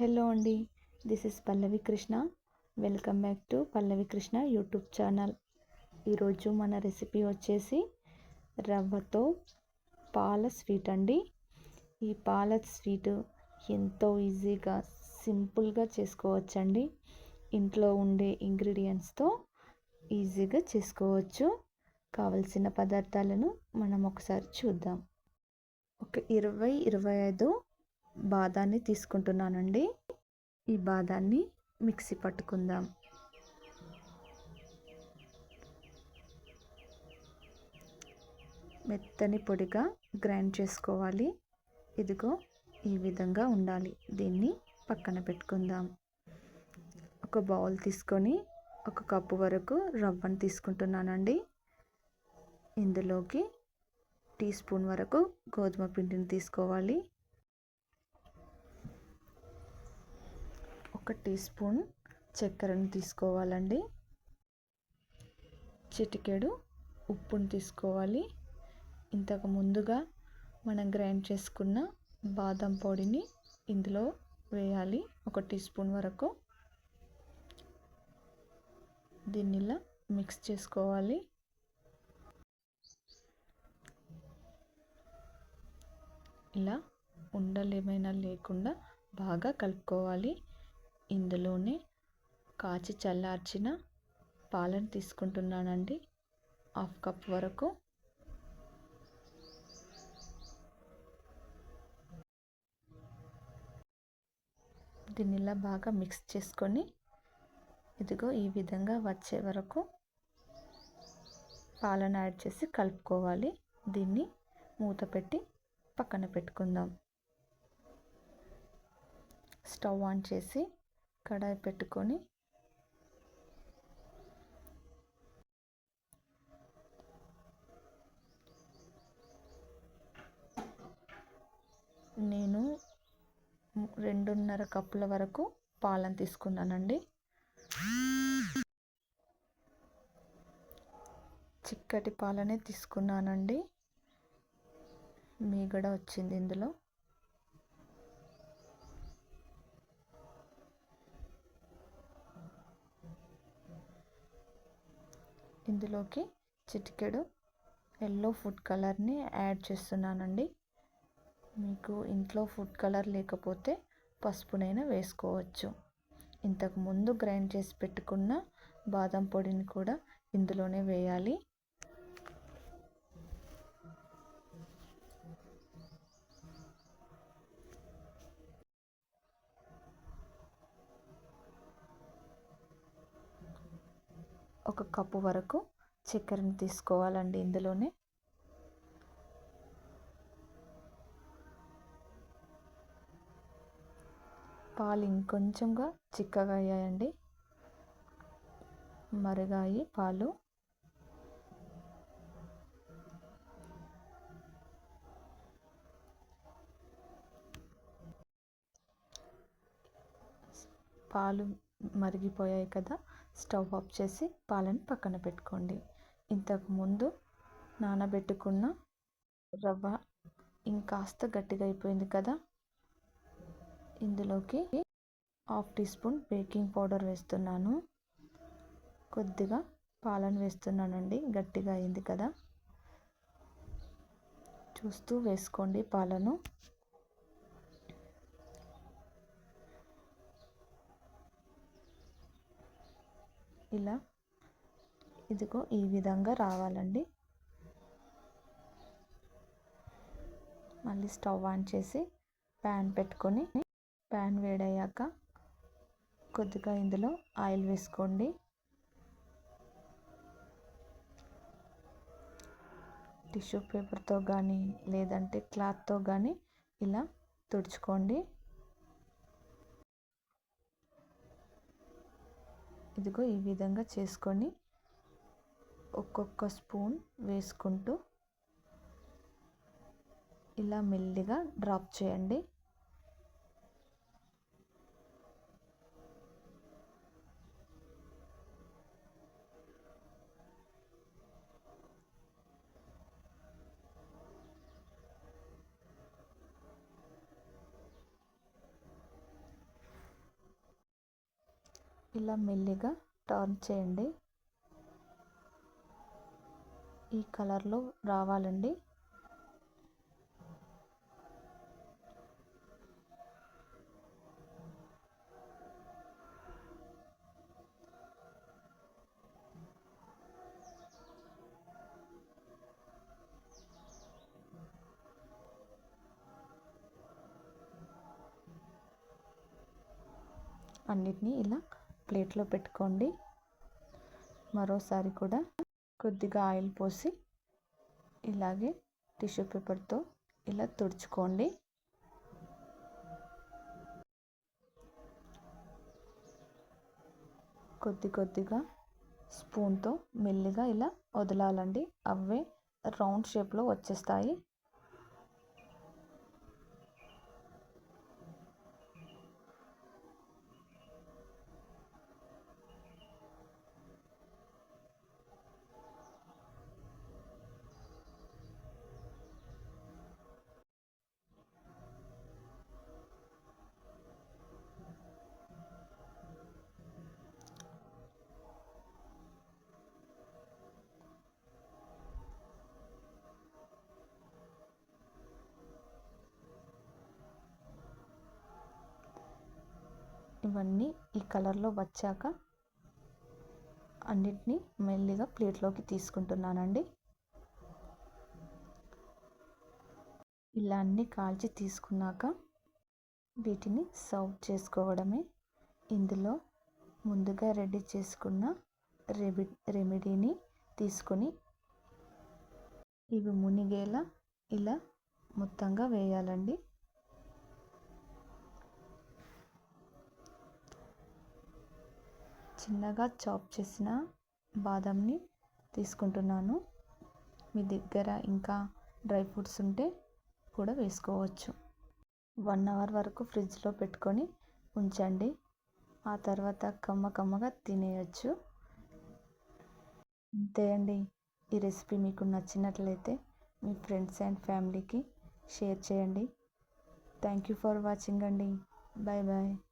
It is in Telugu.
హలో అండి this is Pallavi Krishna. Welcome back to Pallavi Krishna YouTube channel. ఈరోజు మన రెసిపీ వచ్చేసి రవ్వతో పాల స్వీట్ అండి. ఈ పాల స్వీట్ ఎంతో ఈజీగా సింపుల్గా చేసుకోవచ్చండి. ఇంట్లో ఉండే ఇంగ్రీడియంట్స్తో ఈజీగా చేసుకోవచ్చు. కావలసిన పదార్థాలను మనం ఒకసారి చూద్దాం. ఒక ఇరవై ఇరవై ఐదు బాదాన్ని తీసుకుంటున్నానండి. ఈ బాదాన్ని మిక్సీ పట్టుకుందాం. మెత్తని పొడిగా గ్రైండ్ చేసుకోవాలి. ఇదిగో ఈ విధంగా ఉండాలి. దీన్ని పక్కన పెట్టుకుందాం. ఒక బౌల్ తీసుకొని ఒక కప్పు వరకు రవ్వను తీసుకుంటున్నానండి. ఇందులోకి టీ స్పూన్ వరకు గోధుమ పిండిని తీసుకోవాలి. ఒక టీ స్పూన్ చక్కెరను తీసుకోవాలండి. చిటికెడు ఉప్పును తీసుకోవాలి. ఇంతకు ముందుగా మనం గ్రైండ్ చేసుకున్న బాదం పొడిని ఇందులో వేయాలి ఒక టీ స్పూన్ వరకు. దీన్ని ఇలా మిక్స్ చేసుకోవాలి. ఇలా ఉండలు ఏమైనా లేకుండా బాగా కలుపుకోవాలి. ఇందులోనే కాచి చల్లార్చిన పాలను తీసుకుంటున్నానండి. హాఫ్ కప్ వరకు. దీన్ని ఇలా బాగా మిక్స్ చేసుకొని ఇదిగో ఈ విధంగా వచ్చే వరకు పాలను యాడ్ చేసి కలుపుకోవాలి. దీన్ని మూత పెట్టి పక్కన పెట్టుకుందాం. స్టవ్ ఆన్ చేసి కడాయి పెట్టుకొని నేను రెండున్నర కప్పుల వరకు పాలను తీసుకున్నానండి. చిక్కటి పాలనే తీసుకున్నానండి. మీగడ వచ్చింది ఇందులో. ఇందులోకి చిటికెడు ఎల్లో ఫుడ్ కలర్ని యాడ్ చేస్తున్నానండి. మీకు ఇంట్లో ఫుడ్ కలర్ లేకపోతే పసుపునైనా వేసుకోవచ్చు. ఇంతకు ముందు గ్రైండ్ చేసి పెట్టుకున్న బాదం పొడిని కూడా ఇందులోనే వేయాలి. ఒక కప్పు వరకు చక్కెరను తీసుకోవాలండి ఇందులోనే. పాలు ఇంకొంచెంగా చిక్కగా అయ్యాయండి. మరిగాయి పాలు. పాలు మరిగిపోయాయి కదా. స్టవ్ ఆఫ్ చేసి పాలను పక్కన పెట్టుకోండి. ఇంతకుముందు నానబెట్టుకున్న రవ్వ ఇంకాస్త గట్టిగా అయిపోయింది కదా. ఇందులోకి half teaspoon baking powder వేస్తున్నాను. కొద్దిగా పాలను వేస్తున్నానండి గట్టిగా అయింది కదా. చూస్తూ వేసుకోండి పాలను. ఇలా ఇదిగో ఈ విధంగా రావాలండి. మళ్ళీ స్టవ్ ఆన్ చేసి ప్యాన్ పెట్టుకొని ప్యాన్ వేడయ్యాక కొద్దిగా ఇందులో ఆయిల్ వేసుకోండి. టిష్యూ పేపర్తో కానీ లేదంటే క్లాత్తో కానీ ఇలా తుడుచుకోండి. ఇదిగో ఈ విధంగా చేసుకొని ఒక్కొక్క స్పూన్ వేసుకుంటూ ఇలా మెల్లిగా డ్రాప్ చేయండి. ఇలా మెల్లిగా టర్న్ చేయండి. ఈ కలర్లో రావాలండి. అన్నిటినీ ఇలా ప్లేట్లో పెట్టుకోండి. మరోసారి కూడా కొద్దిగా ఆయిల్ పోసి ఇలాగే టిష్యూ పేపర్తో ఇలా తుడుచుకోండి. కొద్ది కొద్దిగా స్పూన్తో మెల్లిగా ఇలా వదలాలండి. అవే రౌండ్ షేప్లో వచ్చేస్తాయి. ఇవన్నీ ఈ కలర్లో వచ్చాక అన్నిటినీ మెల్లిగా ప్లేట్లోకి తీసుకుంటున్నానండి. ఇలా అన్నీ కాల్చి తీసుకున్నాక వీటిని సర్వ్ చేసుకోవడమే. ఇందులో ముందుగా రెడీ చేసుకున్న రెమి రెమెడీని తీసుకొని ఇవి మునిగేలా ఇలా మొత్తంగా వేయాలండి. చిన్నగా చాప్ చేసిన బాదంని తీసుకుంటున్నాను. మీ దగ్గర ఇంకా డ్రై ఫ్రూట్స్ ఉంటే కూడా వేసుకోవచ్చు. వన్ అవర్ వరకు ఫ్రిడ్జ్లో పెట్టుకొని ఉంచండి. ఆ తర్వాత కమ్మ కమ్మగా తినేయచ్చు. అంతే అండి. ఈ రెసిపీ మీకు నచ్చినట్లయితే మీ ఫ్రెండ్స్ అండ్ ఫ్యామిలీకి షేర్ చేయండి. థ్యాంక్ యూ ఫర్ వాచింగ్ అండి. Bye bye